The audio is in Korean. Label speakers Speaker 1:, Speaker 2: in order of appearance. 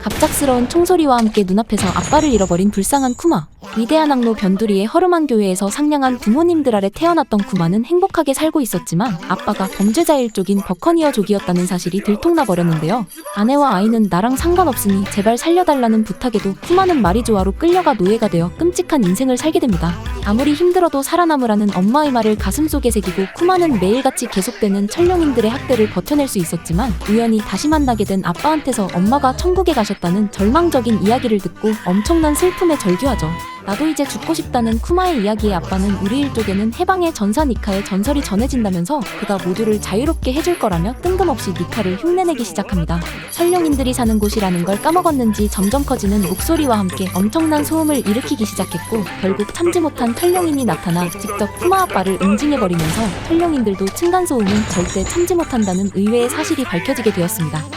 Speaker 1: 갑작스러운 총소리와 함께 눈앞에서 아빠를 잃어버린 불쌍한 쿠마. 위대한 항로 변두리의 허름한 교회에서 상냥한 부모님들 아래 태어났던 쿠마는 행복하게 살고 있었지만 아빠가 범죄자 일족인 버커니어족이었다는 사실이 들통나 버렸는데요. 아내와 아이는 나랑 상관없으니 제발 살려달라는 부탁에도 쿠마는 마리조아로 끌려가 노예가 되어 끔찍한 인생을 살게 됩니다. 아무리 힘들어도 살아남으라는 엄마의 말을 가슴속에 새기고 쿠마는 매일같이 계속되는 천룡인들의 학대를 버텨낼 수 있었지만 우연히 다시 만나게 된 아빠한테서 엄마가 천국에 가셨다는 절망적인 이야기를 듣고 엄청난 슬픔에 절규하죠. 나도 이제 죽고 싶다는 쿠마의 이야기의 아빠는 우리 일족에는 해방의 전사 니카의 전설이 전해진다면서 그가 모두를 자유롭게 해줄 거라며 뜬금없이 니카를 흉내내기 시작합니다. 설령인들이 사는 곳이라는 걸 까먹었는지 점점 커지는 목소리와 함께 엄청난 소음을 일으키기 시작했고 결국 참지 못한 털령인이 나타나 직접 쿠마 아빠를 응징해버리면서 털령인들도 층간소음은 절대 참지 못한다는 의외의 사실이 밝혀지게 되었습니다.